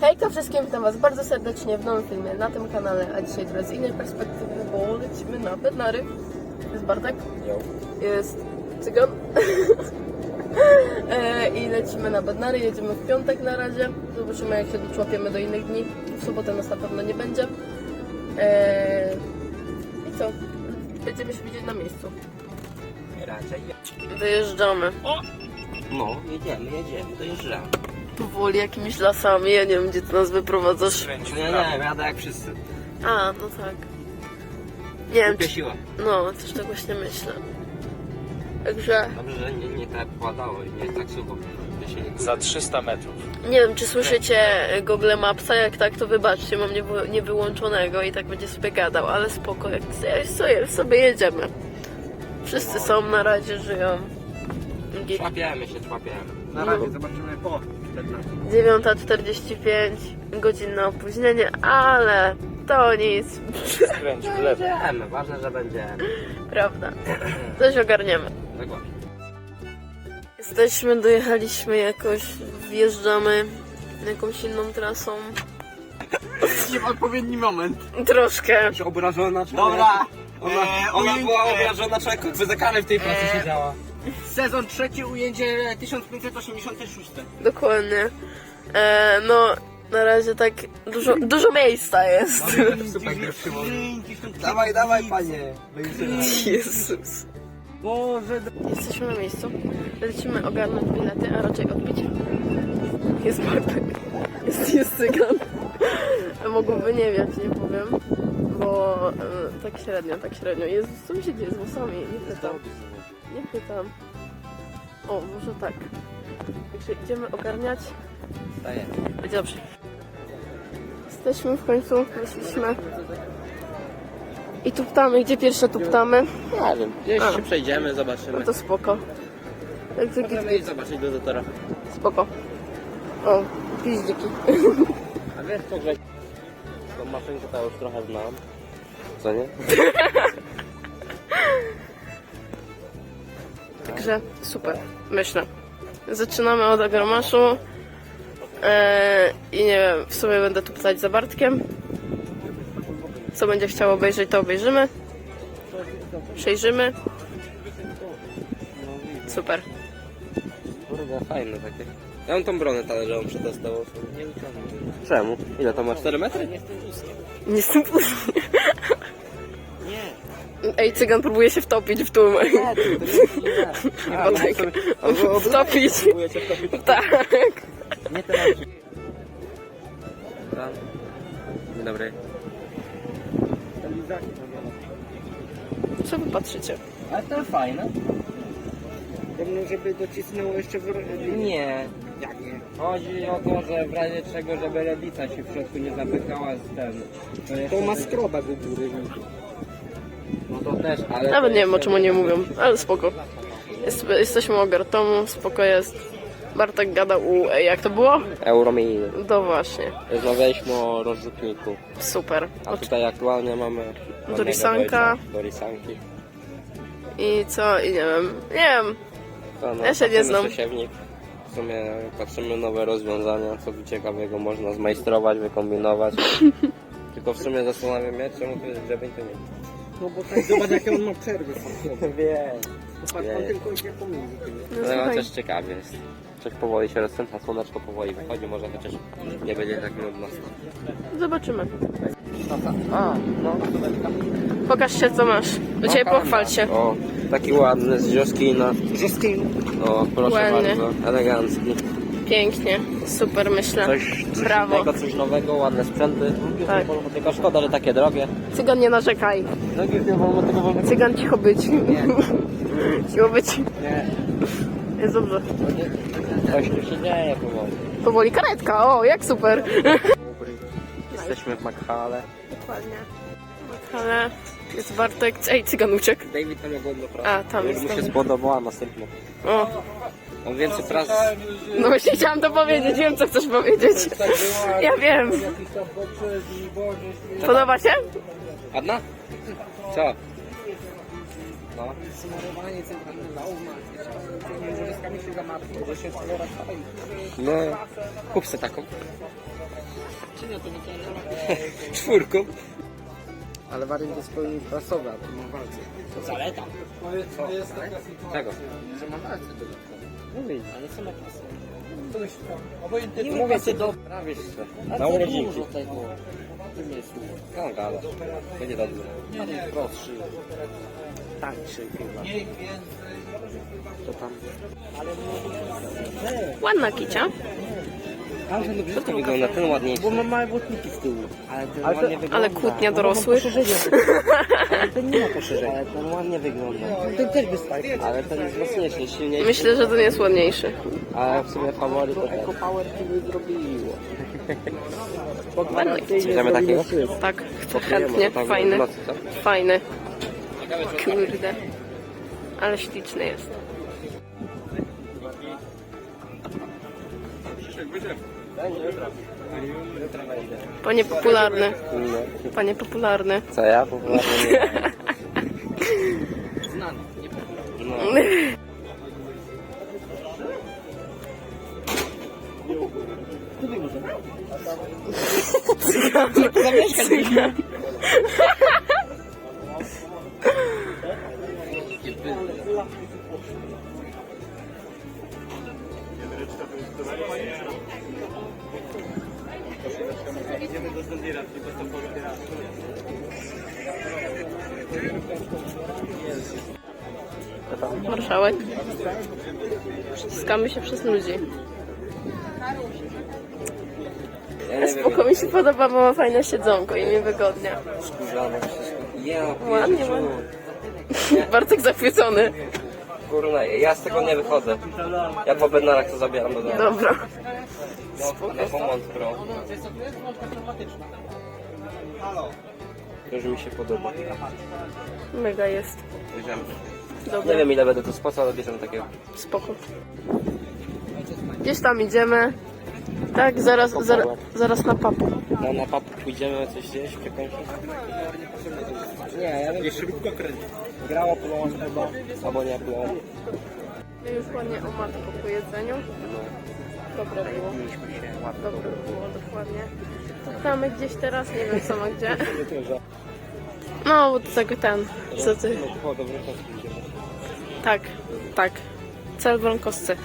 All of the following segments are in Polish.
Hejka wszystkim, witam Was bardzo serdecznie w nowym filmie na tym kanale, a dzisiaj trochę z innej perspektywy, bo lecimy na Bednary. Jest Bartek, jest Cygan E, i lecimy na Bednary, jedziemy w piątek na razie, zobaczymy jak się doczłapiemy do innych dni, w sobotę nas na pewno nie będzie. E, I co? Będziemy się widzieć na miejscu. Raczej. Wyjeżdżamy. No, jedziemy, jedziemy, dojeżdżamy. Powoli jakimiś lasami, ja nie wiem gdzie ty nas wyprowadzasz. Nie, nie, jadę jak wszyscy. A, no tak. Nie wiem, Głupia czy... siła. No, też tak właśnie myślę. Także Dobrze, że nie, nie tak padało i nie tak sucho. że się nie Za 300 metrów. nie wiem, czy słyszycie Google Mapsa, jak tak to wybaczcie, mam niewy- niewyłączonego i tak będzie sobie gadał, ale spoko, jak sobie, sobie jedziemy. Wszyscy są na razie, żyją. Git. Człapiamy się, człapiamy. Na razie zobaczymy po 9.45, godzinne opóźnienie, ale to nic, Skręć w lewo. Będziemy, ważne, że będziemy. prawda. Coś ogarniemy. Właśnie. Jesteśmy, dojechaliśmy jakoś, wjeżdżamy jakąś inną trasą. Nie w odpowiedni moment. Troszkę. Się obrażona człowiek. Dobra. Ona, ona była obrażona człowieku, wyzakany w tej pracy Eee. siedziała. Sezon trzeci, ujęcie 1586. Dokładnie. E, no, na razie tak dużo, dużo miejsca jest. Super Dawaj, dawaj panie. Jezus. Boże, Jesteśmy na miejscu. Lecimy ogarnąć bilety, a raczej odbić. Jest Bartek. Jest, jest cygan. Mogłoby nie wiać, nie powiem. Bo e, tak średnio, tak średnio. Jezus, co mi się dzieje z włosami? Nie pytam. Nie pytam. O, może tak. Także idziemy ogarniać. Będzie dobrze. Jesteśmy w końcu, wyszliśmy. I tuptamy. Gdzie pierwsze tuptamy? Nie wiem, gdzieś A. się przejdziemy, No zobaczymy. to spoko. Także git, Możemy iść zobaczyć do zatora. spoko. O, piździki. A wiesz co, Greg? Maszynkę to już trochę znam. Co nie? Także super, myślę. Zaczynamy od agromaszu. Eee, I nie wiem, w sumie będę tu pytać za Bartkiem. Co będzie chciał obejrzeć, to obejrzymy. Przejrzymy. Super. Kurde, fajne takie. Ja bym tą bronę talerzową przetestował. Nie wyciągnę. Czemu? Ile to ma? 4 metry? Nie jestem Ej, cygan próbuje się wtopić w tłum. A, tak. no, Wtopić. Próbujecie wtopić? Tak. Nie teraz. Dobra. Dzień dobry. Co wy patrzycie? ale to fajne. Pewno, żeby docisnęło jeszcze w... Nie. Chodzi o to, że w razie czego, żeby lewica się w środku nie zapykała z ten. To, jeszcze To ma skrobę do góry. No to też, ale... Nawet nie wiem o czym oni mówią, ale spoko. Jest, jesteśmy u Gartomu, spoko jest. Bartek gada u... Ej, jak to było? Euromil. No właśnie, Rozmawialiśmy o rozrzutniku. super. A tutaj aktualnie mamy... Dorisanka. Dorisanki. I co? I nie wiem. Nie wiem. To, no, Ja się nie znam. W sumie patrzymy nowe rozwiązania, co tu ciekawego można zmajstrować, wykombinować. Tylko w sumie zastanawiam się, czemu tu jest grzebień, to nie. No bo tak zobacz jakie on ma przerwy. Wiem. Popatrz, on tylko idzie pomiędzy tymi. No, Ale słuchaj. chociaż ciekawie jest. Coś powoli się rozkręca, słoneczko powoli wychodzi, może chociaż nie będzie tak nudno. Zobaczymy. A, no, Pokaż się co masz. Do ciebie pochwal się. O, taki ładny z Zioskina. Żeskiej. O, proszę Ładny. bardzo, elegancki. Pięknie. Super myślę. Coś, coś Brawo. innego, coś nowego, ładne sprzęty. Tak. Tylko szkoda, że takie drogie. Cygan nie narzekaj. No nie wolno tego wolno. Cygan cicho być. Cicho być. Nie, Jest dobrze. coś tu się dzieje powoli. Powoli karetka. O, jak super. Jesteśmy w Makhale. Dokładnie. Ale jest Bartek. Ej, cygan uciekł. David tam ogląda pracę. A, tam jest, Mu się dobra. spodobała następna. O, On więcej pracy. no właśnie chciałam to powiedzieć. Wiem, co chcesz powiedzieć. Ja wiem. Podoba się? Ładna? Co? No. Smarowanie centralne się się. No, kup se taką. Czynia to Czwórką. Ale wariant jest pełni prasowy, a tu ma walce. To zaleta. Czego? Że ma walce dodatkowo. Mówię. Ale co ma pasę? Nie mówię ci do... Się. A Na urodzinki. dużo tego wymysłu. No gada. Będzie dobrze. Jeden prostszy, tańszy chyba. To tam... Ładna kicia. Ale no Co to wygląda? Ten ładniejszy. Bo ma małe błotniki z tyłu. Ale ten Ale to- ładnie wygląda. Ale kłótnia No, dorosłych. Ale ten nie ma poszerzenia. Ale ten ładnie wygląda. Ten też by stał. Ale ten jest mocniejszy, silniejszy. Myślę, że ten jest ładniejszy. Ale w sumie faworyt to. Eco Power by zrobiło. Chcemy takiego? Tak, chcę chętnie. Tak, Fajny. Fajny. Kurde. Ale śliczny jest. Panie popularny. Panie popularny. Co ja? Popularnie nie. Znany. Nie No. Cygan. Marszałek. Ściskamy się przez ludzi. Spoko mi się podoba, bo ma fajne siedzonko i mi wygodnie. skórzane wszystko. Ja, Ładnie, ładnie. Bartek zachwycony. Kurna, ja z tego nie wychodzę. Ja po bednarach to zabieram do domu. Dobra. No, taką Mont Pro. Już mi się podoba. Mega jest. Bierzemy. Dobra. Nie wiem ile będę to spłacał, ale bierzemy takiego. Spoko. Gdzieś tam idziemy. Tak, zaraz, zaraz, zaraz na papu. No na pap pójdziemy coś zjeść, przekąsić. Nie, ja bym szybko kręcił. Grało plon chyba. Albo nie plą. Ja już ładnie o matko po jedzeniu. Dobre było. Mieliśmy się ładnie. Dobre było, dokładnie. Szukamy gdzieś teraz, nie wiem co ma gdzie. No, bo to tak ten, co ty... Tak, tak. Cel Bronkoscy.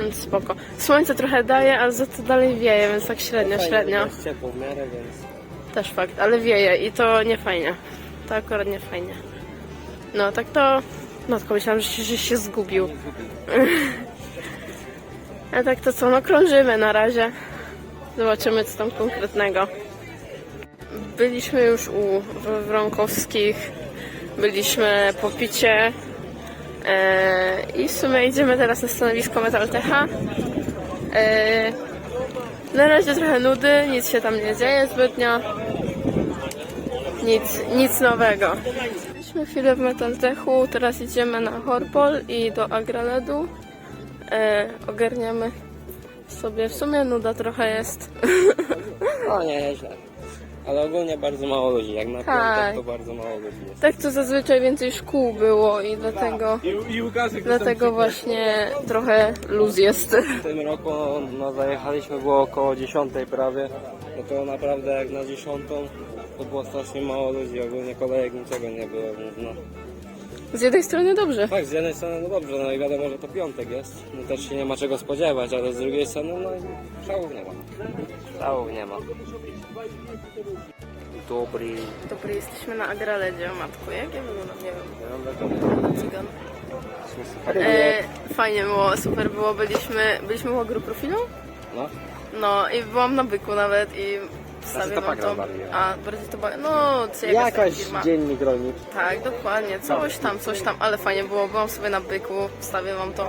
Więc spoko. Słońce trochę daje, ale za to dalej wieje, więc tak średnio, średnio. Jest ciepło w miarę, więc... Też fakt, ale wieje i to nie fajnie. To akurat nie fajnie. No tak to. No tylko myślałam, że się, że się zgubił. A tak to co, no krążymy na razie. Zobaczymy co tam konkretnego. Byliśmy już u Wronkowskich. Byliśmy po picie. E, I w sumie idziemy teraz na stanowisko Metal Techa. E, na razie trochę nudy, nic się tam nie dzieje zbytnio. Nic, nic nowego. Byliśmy chwilę w Metaltechu, teraz idziemy na Horpol i do Agraledu. E, ogarniamy sobie, w sumie nuda trochę jest. No nie, nieźle. Ale ogólnie bardzo mało ludzi. Jak na Tak. piątek to bardzo mało ludzi jest. tak to zazwyczaj więcej szkół było i dlatego, dlatego właśnie trochę luz jest. W tym roku no, zajechaliśmy, było około 10 prawie. No to naprawdę jak na 10 to było strasznie mało ludzi. Ogólnie kolejek niczego nie było, więc no. Z jednej strony dobrze. Tak, z jednej strony no dobrze, no i wiadomo, że to piątek jest. No też się nie ma czego spodziewać, ale z drugiej strony no szałów nie ma. Szałów nie ma. Dobry. Dobry, jesteśmy na Agraledzie, matku, jak ja wyglądam, nie wiem. Cygan. E, fajnie było, super było, byliśmy, byliśmy u agru profilu? No. No i byłam na byku nawet i Wstawię wam to. A, Brazytopa, no, co jakaś tam Jakaś firma. dziennik rolnik. Tak, dokładnie, coś tam, coś tam, ale fajnie było, byłam sobie na byku, wstawię wam to.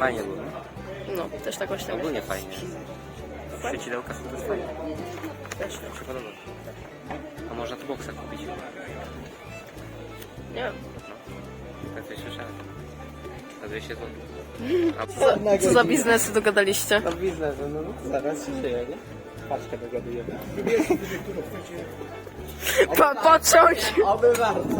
fajnie było. No, też tak właśnie. Ogólnie fajnie. Świecidełka są też fajne. Też. Mi się podoba. A można tu boksa kupić. Nie wiem. Tak coś słyszałem. Na 200 zł. A Co za, co za biznesy dogadaliście? to biznes, no, no zaraz się dzieje, nie? Paczkę dogadujemy. Pa, pociąg! Oby warto.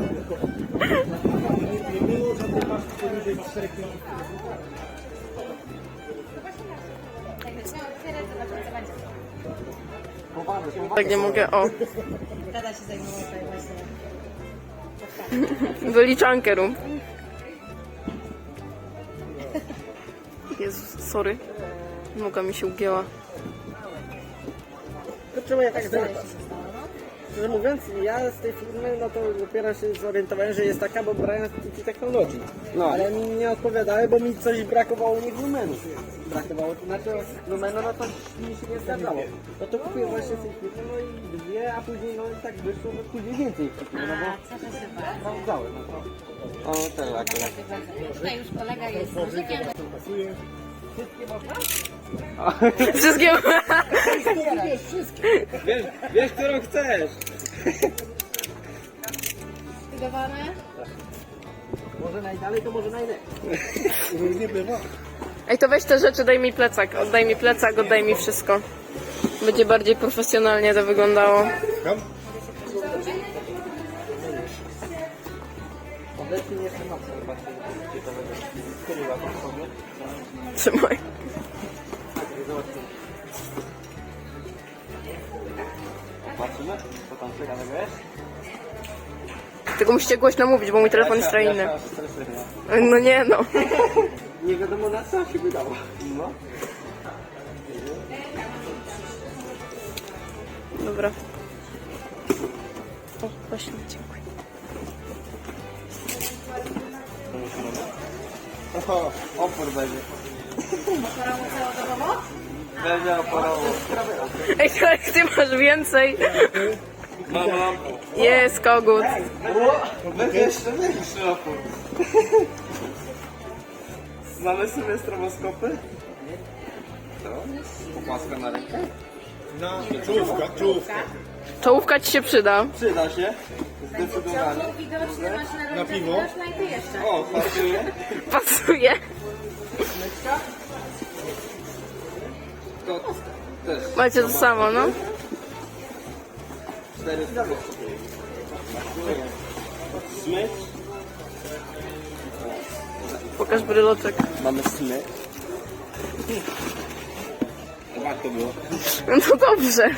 Tak nie mogę, o. Tata się zajmował tutaj właśnie. Wyliczankę rób. Jezus, sorry. Noga mi się ugięła. Ja tak zrobię? Szczerze mówiąc, ja z tej firmy, no to dopiero się zorientowałem, że jest taka, bo brałem z Technologii. No. Ale mi nie odpowiadały, bo mi coś brakowało u nich lumenu. Brakowało, to znaczy lumenu, no to mi się nie zgadzało. No to kupiłem właśnie z tej firmy, no i dwie, a później no i tak wyszło, że później więcej kupiłem, no bo Co to się ba? sprawdzały, no to... O, ten akurat. Tutaj już kolega jest muzykiem. Wszystkie... Wiesz, wiesz którą chcesz. Zbudowane. Może najdalej, to może najlepiej. nie bywa. Ej, to weź te rzeczy, daj mi plecak. Oddaj mi plecak, oddaj mi wszystko. Będzie bardziej profesjonalnie to wyglądało. Obecnie jestem na. Trzymaj. Patrzymy, co tam ciekawego jest? Tylko musicie głośno mówić, bo mój telefon jest trochę inny. No nie no. Nie wiadomo na co się wydało. No. Dobra. O, właśnie, dziękuję. O, opór będzie. Oporowo całodobowo? Będzie oporowo. Ej, tak, ty masz więcej. Mam lampę. Jest kogut. Będzie jeszcze większy opór. Znamy sobie stroboskopy? Co? Opaska na rękę? Czołówka ci się przyda. Przyda się. Zdecydowanie. Masz na ręce widoczna i ty jeszcze. O, pasuje. Pasuje. To też. Macie to samo, no. Cztery. Smycz. Pokaż bryloczek. Mamy smycz. Jak to było? No dobrze.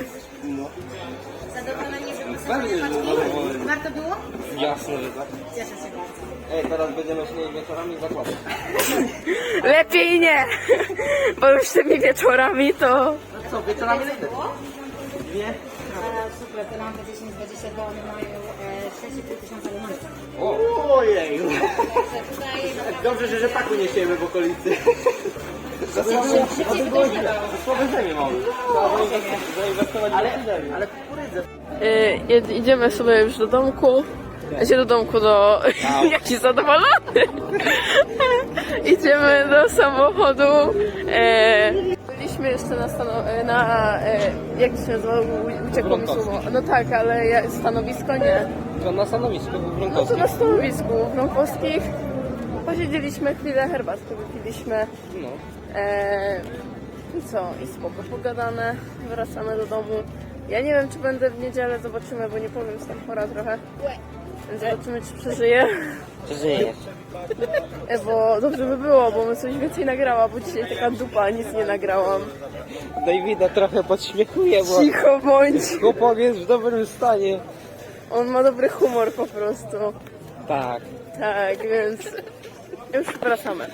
Zadowolenie, że. Warto było? Jasne, że tak. Cieszę się bardzo. Ej, teraz będziemy szli wieczorami zakładać. Lepiej nie. Bo już tymi wieczorami to... Co, wieczorami lecę? Dwie? E, Super, te lampy 10-22, one mają e, 6,5 tysiąca lumenów. Ojej! Także tutaj Dobrze, że rzepaku nie siejemy w okolicy. szybciej by to nie dało. Powiedzenie mamy. Zainwestować Ale, ale kukurydzę. Y, jed- idziemy sobie już do domku. Znaczy do domku do... Jaki zadowolony! idziemy do samochodu. E, byliśmy jeszcze na, stano- e, na e, jak się nazywa? Uciekło mi słowo. No tak, ale ja, stanowisko nie. To na stanowisku w No to na stanowisku w Rąkowskich. Posiedzieliśmy chwilę, herbatkę wypiliśmy. No. E, I co? I spoko pogadane. Wracamy do domu. Ja nie wiem, czy będę w niedzielę, zobaczymy, bo nie powiem, jestem chora trochę. Więc zobaczymy, czy przeżyję. Przeżyjesz. E, bo dobrze by było, bo bym coś więcej nagrała, bo dzisiaj taka dupa, nic nie nagrałam. Davida trochę podśmiechuje, bo Cicho bądź. chłopak jest w dobrym stanie. On ma dobry humor po prostu. Tak. Tak, więc już wracamy.